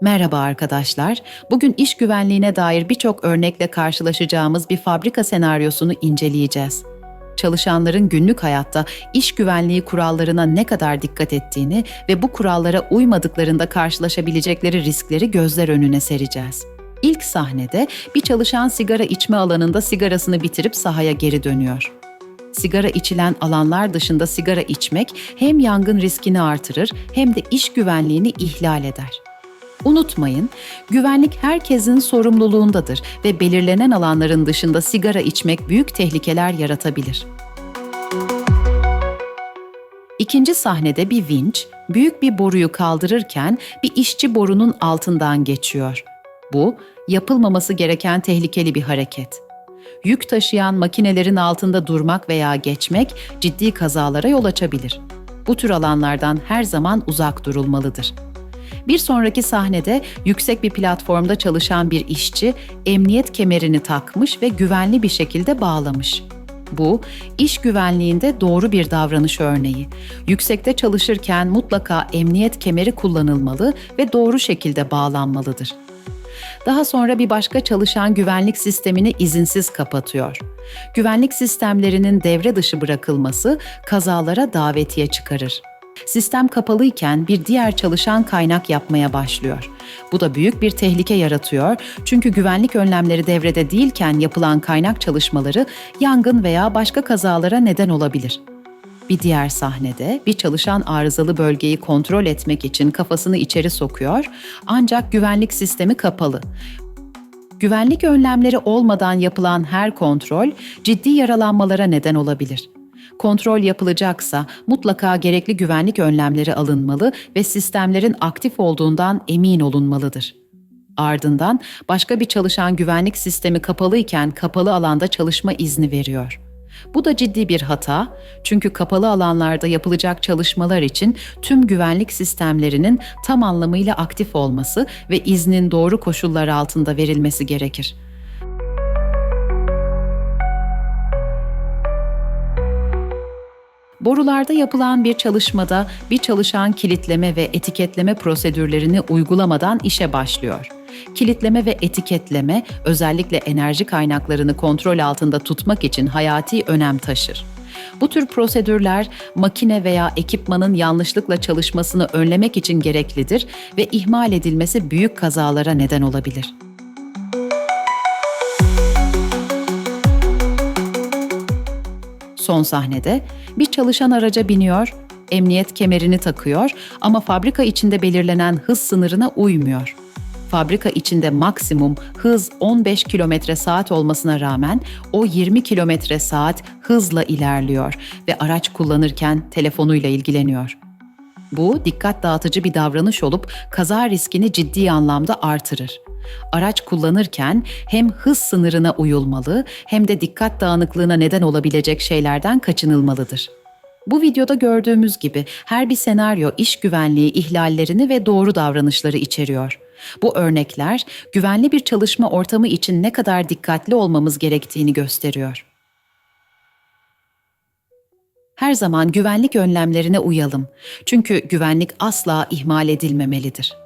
Merhaba arkadaşlar. Bugün iş güvenliğine dair birçok örnekle karşılaşacağımız bir fabrika senaryosunu inceleyeceğiz. Çalışanların günlük hayatta iş güvenliği kurallarına ne kadar dikkat ettiğini ve bu kurallara uymadıklarında karşılaşabilecekleri riskleri gözler önüne sereceğiz. İlk sahnede bir çalışan sigara içme alanında sigarasını bitirip sahaya geri dönüyor. Sigara içilen alanlar dışında sigara içmek hem yangın riskini artırır hem de iş güvenliğini ihlal eder. Unutmayın, güvenlik herkesin sorumluluğundadır ve belirlenen alanların dışında sigara içmek büyük tehlikeler yaratabilir. İkinci sahnede bir vinç, büyük bir boruyu kaldırırken bir işçi borunun altından geçiyor. Bu, yapılmaması gereken tehlikeli bir hareket. Yük taşıyan makinelerin altında durmak veya geçmek ciddi kazalara yol açabilir. Bu tür alanlardan her zaman uzak durulmalıdır. Bir sonraki sahnede yüksek bir platformda çalışan bir işçi emniyet kemerini takmış ve güvenli bir şekilde bağlamış. Bu, iş güvenliğinde doğru bir davranış örneği. Yüksekte çalışırken mutlaka emniyet kemeri kullanılmalı ve doğru şekilde bağlanmalıdır. Daha sonra bir başka çalışan güvenlik sistemini izinsiz kapatıyor. Güvenlik sistemlerinin devre dışı bırakılması kazalara davetiye çıkarır. Sistem kapalıyken bir diğer çalışan kaynak yapmaya başlıyor. Bu da büyük bir tehlike yaratıyor çünkü güvenlik önlemleri devrede değilken yapılan kaynak çalışmaları yangın veya başka kazalara neden olabilir. Bir diğer sahnede bir çalışan arızalı bölgeyi kontrol etmek için kafasını içeri sokuyor ancak güvenlik sistemi kapalı. Güvenlik önlemleri olmadan yapılan her kontrol ciddi yaralanmalara neden olabilir. Kontrol yapılacaksa mutlaka gerekli güvenlik önlemleri alınmalı ve sistemlerin aktif olduğundan emin olunmalıdır. Ardından başka bir çalışan güvenlik sistemi kapalıyken kapalı alanda çalışma izni veriyor. Bu da ciddi bir hata çünkü kapalı alanlarda yapılacak çalışmalar için tüm güvenlik sistemlerinin tam anlamıyla aktif olması ve iznin doğru koşullar altında verilmesi gerekir. Borularda yapılan bir çalışmada bir çalışan kilitleme ve etiketleme prosedürlerini uygulamadan işe başlıyor. Kilitleme ve etiketleme özellikle enerji kaynaklarını kontrol altında tutmak için hayati önem taşır. Bu tür prosedürler makine veya ekipmanın yanlışlıkla çalışmasını önlemek için gereklidir ve ihmal edilmesi büyük kazalara neden olabilir. Son sahnede bir çalışan araca biniyor, emniyet kemerini takıyor ama fabrika içinde belirlenen hız sınırına uymuyor. Fabrika içinde maksimum hız 15 kilometre saat olmasına rağmen o 20 kilometre saat hızla ilerliyor ve araç kullanırken telefonuyla ilgileniyor. Bu dikkat dağıtıcı bir davranış olup kaza riskini ciddi anlamda artırır. Araç kullanırken hem hız sınırına uyulmalı hem de dikkat dağınıklığına neden olabilecek şeylerden kaçınılmalıdır. Bu videoda gördüğümüz gibi her bir senaryo iş güvenliği ihlallerini ve doğru davranışları içeriyor. Bu örnekler güvenli bir çalışma ortamı için ne kadar dikkatli olmamız gerektiğini gösteriyor. Her zaman güvenlik önlemlerine uyalım. Çünkü güvenlik asla ihmal edilmemelidir.